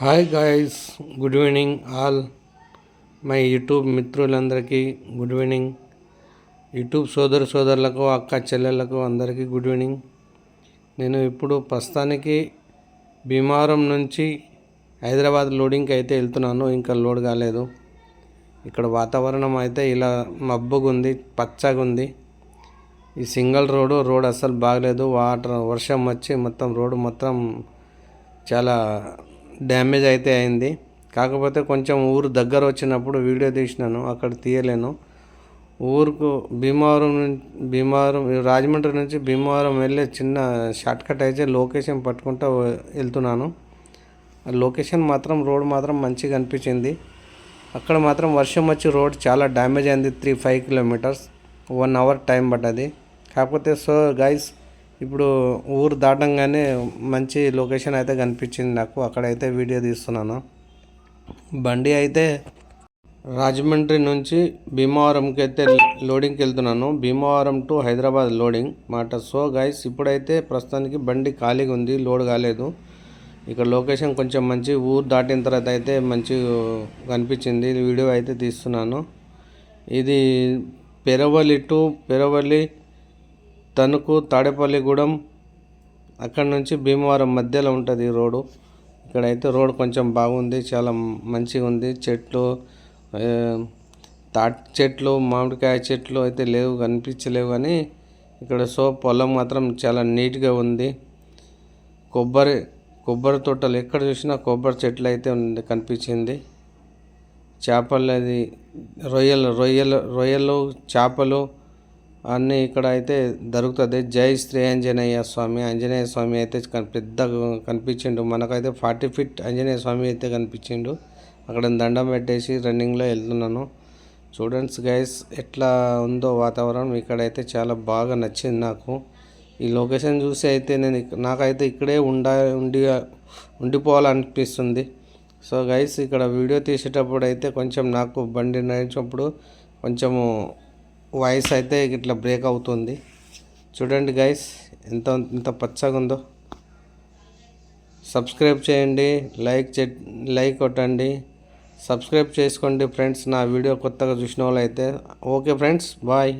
Hi guys good evening all. My YouTube మిత్రులందరికీ good evening. YouTube సోదరు సోదరులకు అక్క చెల్లెళ్ళకు అందరికీ గుడ్ ఈవినింగ్. నేను ఇప్పుడు ప్రస్తుతానికి భీమవరం నుంచి హైదరాబాద్ లోడింగ్కి అయితే వెళ్తున్నాను ఇంకా లోడ్ కాలేదు. ఇక్కడ వాతావరణం అయితే ఇలా మబ్బుగా ఉంది పచ్చగా ఉంది ఈ సింగిల్ రోడ్ రోడ్ అస్సలు బాగలేదు. వాటర్ వర్షం వచ్చి మొత్తం రోడ్డు మొత్తం చాలా డ్యామేజ్ అయితే అయింది. కాకపోతే కొంచెం ఊరు దగ్గర వచ్చినప్పుడు వీడియో తీసినాను అక్కడ తీయలేను. ఊరుకు భీమవరం నుంచి భీమవరం రాజమండ్రి నుంచి భీమవరం వెళ్ళే చిన్న షార్ట్ కట్ అయితే లొకేషన్ పట్టుకుంటూ వెళ్తున్నాను. ఆ లొకేషన్ మాత్రం రోడ్ మాత్రం మంచిగా అనిపించింది. అక్కడ మాత్రం వర్షం వచ్చి రోడ్ చాలా డ్యామేజ్ అయింది three five kilometres one hour time పడ్డది. కాకపోతే సో గైస్ ఇప్పుడు ఊరు దాటంగానే మంచి లొకేషన్ అయితే కనిపించింది నాకు. అక్కడైతే వీడియో తీస్తున్నాను. బండి అయితే రాజమండ్రి నుంచి భీమవరంకి అయితే లోడింగ్కి వెళ్తున్నాను. భీమవరం టు హైదరాబాద్ లోడింగ్ మాట. సో గైస్ ఇప్పుడైతే ప్రస్తుతానికి బండి ఖాళీగా ఉంది లోడ్ కాలేదు. ఇక్కడ లొకేషన్ కొంచెం మంచి ఊరు దాటిన తర్వాత అయితే మంచి కనిపించింది. వీడియో అయితే తీస్తున్నాను. ఇది పెరవలి టు పెరవలి తణుకు తాడేపల్లిగూడెం అక్కడ నుంచి భీమవరం మధ్యలో ఉంటుంది ఈ రోడ్డు. ఇక్కడైతే రోడ్ కొంచెం బాగుంది చాలా మంచిగా ఉంది. చెట్లు తాటి చెట్లు మామిడికాయ చెట్లు అయితే లేవు కనిపించలేవు కానీ ఇక్కడ సో పొలం మాత్రం చాలా నీట్గా ఉంది. కొబ్బరి కొబ్బరి తోటలు ఎక్కడ చూసినా కొబ్బరి చెట్లు అయితే ఉంది కనిపించింది. చేపలు అది రొయ్యలు రొయ్యలు రొయ్యలు చేపలు అన్నీ ఇక్కడ అయితే దొరుకుతుంది. జై శ్రీ ఆంజనేయ స్వామి. ఆంజనేయ స్వామి అయితే పెద్ద పెద్దగా కనిపించిండు. మనకైతే ఫార్టీ ఫిట్ ఆంజనేయ స్వామి అయితే కనిపించిండు. అక్కడ దండం పెట్టేసి రన్నింగ్లో వెళ్తున్నాను. చూడండి గైస్ ఎట్లా ఉందో వాతావరణం. ఇక్కడైతే చాలా బాగా నచ్చింది నాకు. ఈ లొకేషన్ చూసి అయితే నేను నాకైతే ఇక్కడే ఉండ ఉండి ఉండిపోవాలనిపిస్తుంది. సో గైస్ ఇక్కడ వీడియో తీసేటప్పుడు అయితే కొంచెం నాకు బండి నడిచినప్పుడు కొంచెము వాయిస్ అయితే ఇట్లా బ్రేక్ అవుతుంది. చూడండి గైస్ ఎంత ఎంత పచ్చగా ఉందో సబ్స్క్రైబ్ చేయండి లైక్ చే లైక్ కొట్టండి. సబ్స్క్రైబ్ చేసుకోండి ఫ్రెండ్స్ నా వీడియో కొత్తగా చూసిన వాళ్ళు అయితే ఓకే ఫ్రెండ్స్ బాయ్